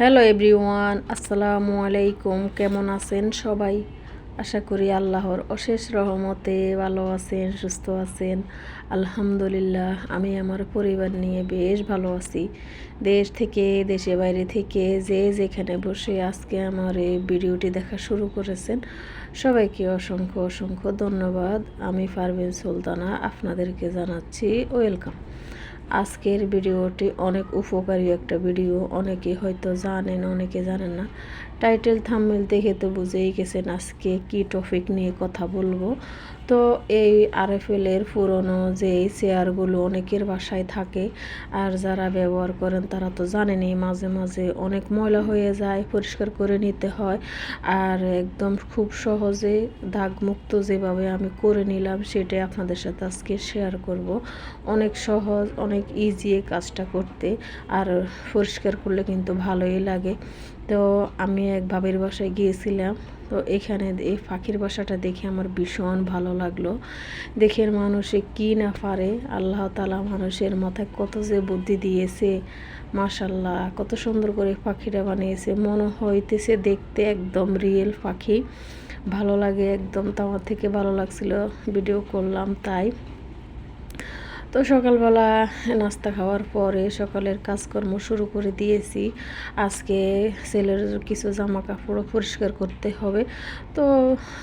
Hello everyone আসসালামু আলাইকুম, কেমন আছেন সবাই? আশা করি আল্লাহর অশেষ রহমতে ভালো আছেন, সুস্থ আছেন। আলহামদুলিল্লাহ, আমি আমার পরিবার নিয়ে বেশ ভালো আছি। দেশ থেকে, দেশে বাইরে থেকে যে যেখানে বসে আজকে আমার এই ভিডিওটি দেখা শুরু করেছেন, সবাইকে অসংখ্য অসংখ্য ধন্যবাদ। আমি পারভিন সুলতানা, আপনাদেরকে জানাচ্ছি ওয়েলকাম আজকের ভিডিওটি অনেক উপকারী একটা ভিডিও। অনেকে হয়তো জানেন, অনেকে জানেন না। টাইটেল, থাম্মেল দেখে তো বুঝেই গেছেন আজকে কি টপিক নিয়ে কথা বলব। তো এই আরএফএলের পুরনো যে চেয়ারগুলো অনেকের বাসায় থাকে আর যারা ব্যবহার করেন তারা তো জানেনই মাঝে মাঝে অনেক ময়লা হয়ে যায়, পরিষ্কার করে নিতে হয়। আর একদম খুব সহজে দাগমুক্ত যেভাবে আমি করে নিলাম সেটাই আপনাদের সাথে আজকে শেয়ার করব। অনেক সহজ, অনেক ইজি কাজটা করতে আর পরিষ্কার করলে কিন্তু ভালোই লাগে। তো আমি এক ভাবির বাসায় গিয়েছিলাম। তো এখানে এই পাখির বাসাটা দেখে আমার ভীষণ ভালো লাগল। দেখে মানুষে কি না পারে। আল্লাহ তালা মানুষের মাথায় কত যে বুদ্ধি দিয়েছে। মাশাল্লাহ কত সুন্দর করে পাখিটা বানিয়েছে। মনে হইতেছে দেখতে একদম রিয়েল পাখি ভালো লাগে, একদম তো আমার থেকে ভালো লাগছিল। ভিডিও করলাম তাই। তো সকালবেলা নাস্তা খাওয়ার পরে সকালের কাজকর্ম শুরু করে দিয়েছি। আজকে ছেলের কিছু জামা কাপড়ও পরিষ্কার করতে হবে। তো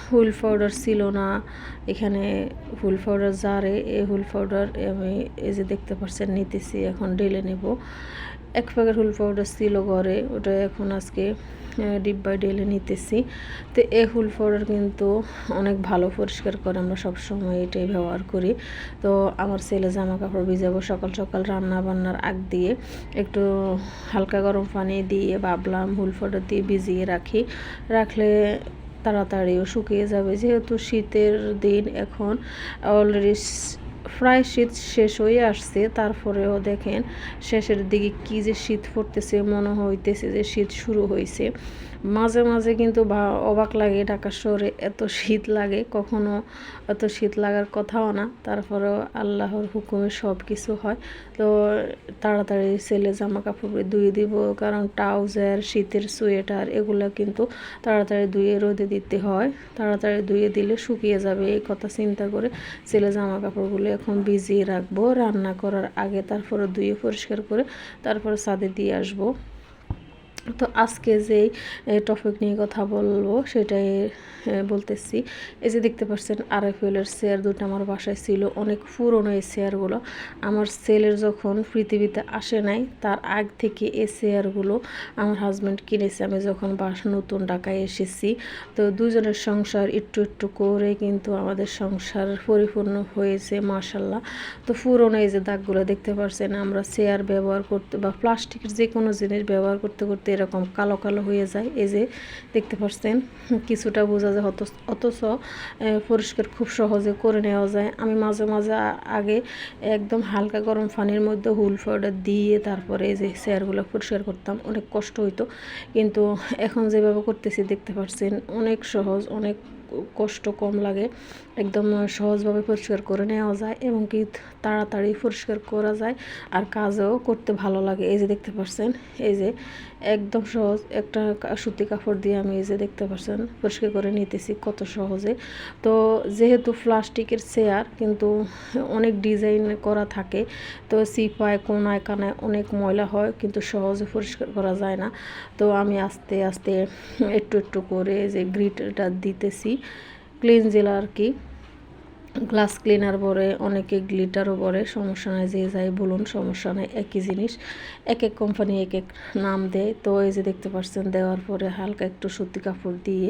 হুল পাউডার ছিল না, এখানে হুল পাউডার জারে, এই হুল পাউডার আমি এই যে দেখতে পাচ্ছেন, নিতেছি, এখন ডেলে নেব। এক প্যাকেট হুইল পাউডার ছিল ঘরে, ওটা এখন আজকে ডিব্বায় ডেলে নিতেছি। তো এই হুল পাউডার কিন্তু অনেক ভালো পরিষ্কার করে আমরা সব সময় এটাই ব্যবহার করি। তো আমার ছেলে জামা কাপড় ভিজাবো সকাল সকাল রান্না বান্নার আগ দিয়ে, একটু হালকা গরম পানি দিয়ে ভাবলাম হুল পাউডার দিয়ে ভিজিয়ে রাখি। রাখলে তাড়াতাড়িও শুকিয়ে যাবে, যেহেতু শীতের দিন এখন অলরেডি প্রায় শীত শেষ হয়ে আসছে, তারপরেও দেখেন শেষের দিকে কি যে শীত পড়তেছে, মনে হইতেছে যে শীত শুরু হয়েছে মাঝে মাঝে কিন্তু অবাক লাগে ঢাকা শহরে এত শীত লাগে, কখনো এত শীত লাগার কথাও না, তারপরেও আল্লাহর হুকুমে সব কিছু হয়। তো তাড়াতাড়ি ছেলে জামা কাপড় ধুয়ে দিব, কারণ ট্রাউজার, শীতের সোয়েটার এগুলো কিন্তু তাড়াতাড়ি ধুয়ে রোদে দিতে হয়। তাড়াতাড়ি ধুয়ে দিলে শুকিয়ে যাবে, এই কথা চিন্তা করে ছেলে জামা কাপড়গুলো এখন ভিজিয়ে রাখব রান্না করার আগে তারপরে ধুয়ে পরিষ্কার করে তারপরে সাদে দিয়ে আসব। তো আজকে যেই টপিক নিয়ে কথা বলব সেটাই বলতেছি। এই যে দেখতে পাচ্ছেন আরএফএলের চেয়ার দুটো আমার বাসায় ছিল, অনেক পুরনো এই চেয়ারগুলো আমার সেলের যখন পৃথিবীতে আসে নাই, তার আগ থেকে এই চেয়ারগুলো আমার হাজব্যান্ড কিনেছে। আমি যখন বাস, নতুন ঢাকায় এসেছি, তো দুজনের সংসার একটু একটু করে কিন্তু আমাদের সংসার পরিপূর্ণ হয়েছে মাসাল্লাহ তো পুরনো এই যে দাগগুলো দেখতে পাচ্ছেন আমরা চেয়ার ব্যবহার করতে বা প্লাস্টিকের যে কোনো জিনিস ব্যবহার করতে করতে এরকম কালো কালো হয়ে যায়। এই যে দেখতে পাচ্ছেন, কিছুটা বোঝা যায় অথচ পরিষ্কার খুব সহজে করে নেওয়া যায়। আমি মাঝে মাঝে আগে একদম হালকা গরম পানির মধ্যে হুল পাউডার দিয়ে তারপরে এই যে চেয়ারগুলো পরিষ্কার করতাম, অনেক কষ্ট হইতো। কিন্তু এখন যেভাবে করতেছি, দেখতে পাচ্ছেন, অনেক সহজ, অনেক কষ্ট কম লাগে, একদম সহজভাবে পরিষ্কার করে নেওয়া যায় এবং কি তাড়াতাড়ি পরিষ্কার করা যায় আর কাজও করতে ভালো লাগে। এই যে দেখতে পাচ্ছেন এই যে একদম সহজ একটা সুতি কাপড় দিয়ে আমি এই যে দেখতে পাচ্ছেন পরিষ্কার করে নিতেছি কত সহজে। তো যেহেতু প্লাস্টিকের চেয়ার, কিন্তু অনেক ডিজাইন করা থাকে, তো সিপায়, কোনায়, কানায় অনেক ময়লা হয়, কিন্তু সহজে পরিষ্কার করা যায় না। তো আমি আস্তে আস্তে একটু একটু করে যে গ্রিটটা দিতেছি। ক্লিন জেলা আর কি গ্লাস ক্লিনার পরে, অনেকে গ্লিটারও পরে, সমস্যা নাই, যে যাই বলুন, সমস্যা নাই, একই জিনিস। এক এক কোম্পানি এক এক নাম দেয়। তো এই যে দেখতে পাচ্ছেন, দেওয়ার পরে হালকা একটু সুতি কাপড় দিয়ে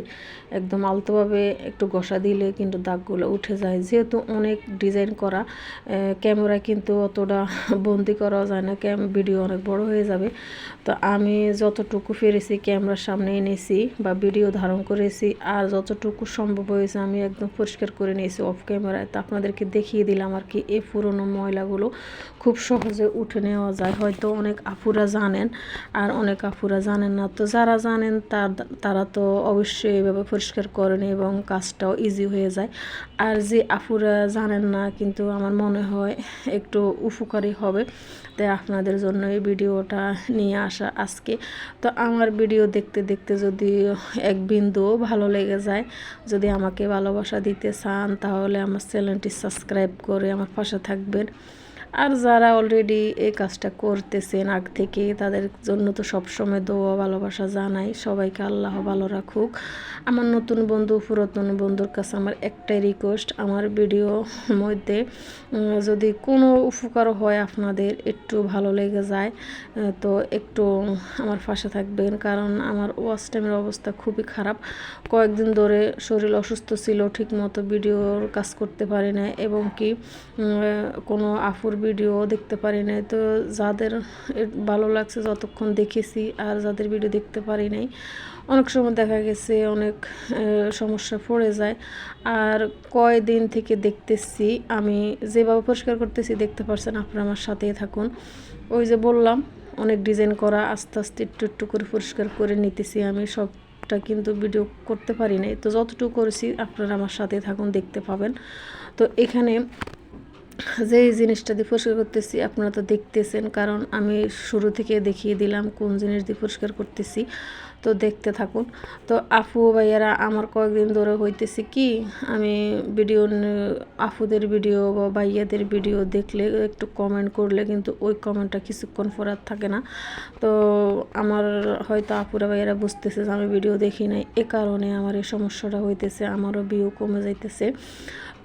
একদম আলতোভাবে একটু ঘষা দিলে কিন্তু দাগগুলো উঠে যায়। যেহেতু অনেক ডিজাইন করা ক্যামেরা কিন্তু অতটা বন্দি করা যায় না, ক্যাম, ভিডিও অনেক বড় হয়ে যাবে। তো আমি যতটুকু ফিরেছি ক্যামেরার সামনে এনেছি বা ভিডিও ধারণ করেছি, আর যতটুকু সম্ভব হয়েছে আমি একদম পরিষ্কার করে নিয়েছি, অফ ক্যামেরা করায় তো আপনাদেরকে দেখিয়ে দিলাম আর কি এই পুরনো ময়লাগুলো। খুব সহজে উঠে নেওয়া যায়। হয়তো অনেক আপুরা জানেন আর অনেক আপুরা জানেন না। তো যারা জানেন তার, তারা তো অবশ্যই এভাবে পরিষ্কার করেন এবং কাজটাও ইজি হয়ে যায়। আর যে আপুরা জানেন না, কিন্তু আমার মনে হয় একটু উপকারী হবে। তাই আপনাদের জন্য এই ভিডিওটা নিয়ে আসা আজকে। তো আমার ভিডিও দেখতে দেখতে যদি এক বিন্দুও ভালো লেগে যায়, যদি আমাকে ভালোবাসা দিতে চান, তাহলে আমার চ্যানেলটি সাবস্ক্রাইব করে আমার পাশে থাকবেন। আর যারা অলরেডি এই কাজটা করতেছেন আগ থেকে, তাদের জন্য তো সবসময় দোয়া, ভালোবাসা জানাই। সবাইকে আল্লাহ ভালো রাখুক। আমার নতুন বন্ধু, পুরাতন বন্ধুর কাছে আমার একটাই রিকোয়েস্ট আমার ভিডিও মধ্যে যদি কোনো উপকার হয় আপনাদের, একটু ভালো লেগে যায় তো একটু আমার পাশে থাকবেন। কারণ আমার ওয়াচ টাইমের অবস্থা খুবই খারাপ। কয়েকদিন ধরে শরীর অসুস্থ ছিল, ঠিকমতো ভিডিওর কাজ করতে পারি না এবং কি কোনো আফুর ভিডিও দেখতে পারি নাই। তো যাদের ভালো লাগছে, যতক্ষণ দেখেছি, আর যাদের ভিডিও দেখতে পারি নাই, অনেক সময় দেখা গেছে অনেক সমস্যা পড়ে যায়। আর কয়দিন থেকে দেখতেছি, আমি যেভাবে পরিষ্কার করতেছি, দেখতে পারছেন, আপনারা আমার সাথেই থাকুন। ওই যে বললাম, অনেক ডিজাইন করা, আস্তে আস্তে একটু একটু করে পরিষ্কার করে নিতেছি আমি, সবটা কিন্তু ভিডিও করতে পারি নাই। তো যতটুকু করেছি, আপনারা আমার সাথে থাকুন, দেখতে পাবেন। তো এখানে যে এই জিনিসটা দিয়ে পরিষ্কার করতেছি, আপনারা তো দেখতেছেন, কারণ আমি শুরু থেকে দেখিয়ে দিলাম কোন জিনিস দিয়ে পরিষ্কার করতেছি। তো দেখতে থাকুন। তো আফু ভাইয়ারা, আমার কয়েকদিন ধরে হইতেছে কি, আমি ভিডিও আফুদের ভিডিও বা ভাইয়াদের ভিডিও দেখলে, একটু কমেন্ট করলে কিন্তু ওই কমেন্টটা কিছুক্ষণ পর আর থাকে না। তো আমার হয়তো আপুরা ভাইয়ারা বুঝতেছে যে আমি ভিডিও দেখি নাই, এ কারণে আমার এই সমস্যাটা হইতেছে, আমারও ভিউ কমে যাইতেছে।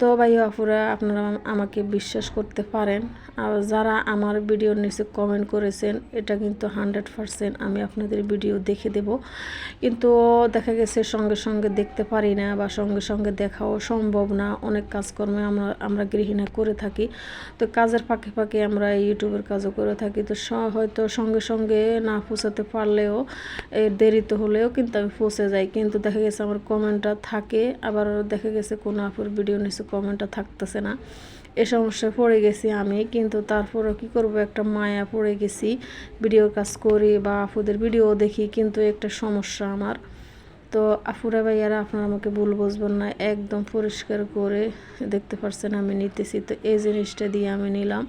তো ভাই আপুরা আপনারা আমাকে বিশ্বাস করতে পারেন। আর যারা আমার ভিডিওর নিচে কমেন্ট করেছেন, এটা কিন্তু হান্ড্রেড পারসেন্ট আমি আপনাদের ভিডিও দেখে দেব। কিন্তু দেখা গেছে সঙ্গে সঙ্গে দেখতে পারি না বা সঙ্গে সঙ্গে দেখাও সম্ভব না। অনেক কাজকর্মে আমরা আমরা গৃহিণী করে থাকি। তো কাজের ফাঁকে ফাঁকে আমরা ইউটিউবের কাজও করে থাকি। তো হয়তো সঙ্গে সঙ্গে না পৌঁছাতে পারলেও দেরিতে হলেও কিন্তু আমি পৌঁছে যাই। কিন্তু দেখা গেছে আমার কমেন্টটা থাকে। আবার দেখা গেছে কোনো আপুর ভিডিও নিচে কমেন্টটা থাকতেছে না। এ সমস্যায় পড়ে গেছি আমি, কিন্তু তারপরও কি করব? একটা মায়া পড়ে গেছি ভিডিও কাজ করি বা আপুদের ভিডিও দেখি, কিন্তু একটা সমস্যা আমার। তো আফুরা ভাইয়ারা, আপনারা আমাকে ভুল বুঝবেন না, একদম পরিষ্কার করে দেখতে পারছেন আমি নিতেছি। তো এই জিনিসটা দিয়ে আমি নিলাম।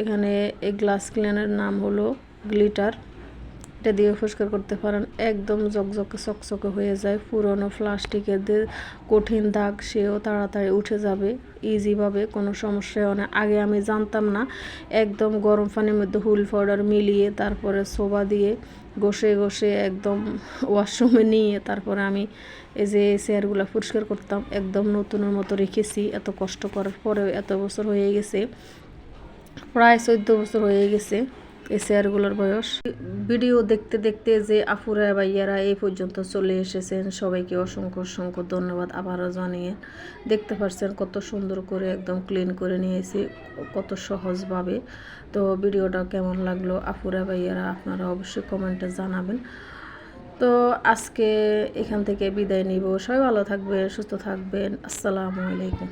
এখানে এই গ্লাস ক্লিনার নাম হলো গ্লিটার এটা দিয়ে পরিষ্কার করতে পারেন। একদম জকজকে চকচকে হয়ে যায়। পুরনো প্লাস্টিকের কঠিন দাগ, সেও তাড়াতাড়ি উঠে যাবে ইজিভাবে কোনো সমস্যা হয় না। আগে আমি জানতাম না, একদম গরম পানির মধ্যে হুল পাউডার মিলিয়ে তারপরে সোবা দিয়ে ঘষে ঘষে একদম ওয়াশরুমে নিয়ে তারপরে আমি এই যে চেয়ারগুলো পরিষ্কার করতাম। একদম নতুনের মতো রেখেছি, এত কষ্ট করার পরেও এত বছর হয়ে গেছে। প্রায় চোদ্দ বছর হয়ে গেছে। এই চেয়ারগুলোর বয়স। ভিডিও দেখতে দেখতে যে আফুরা ভাইয়ারা এই পর্যন্ত চলে এসেছেন, সবাইকে অসংখ্য অসংখ্য ধন্যবাদ আবারও জানিয়ে। দেখতে পাচ্ছেন কত সুন্দর করে একদম ক্লিন করে নিয়েছি, কত সহজভাবে। তো ভিডিওটা কেমন লাগল আফুরা ভাইয়ারা, আপনারা অবশ্যই কমেন্টে জানাবেন। তো আজকে এখান থেকে বিদায় নিব। সবাই ভালো থাকবেন, সুস্থ থাকবেন। আসসালামু আলাইকুম।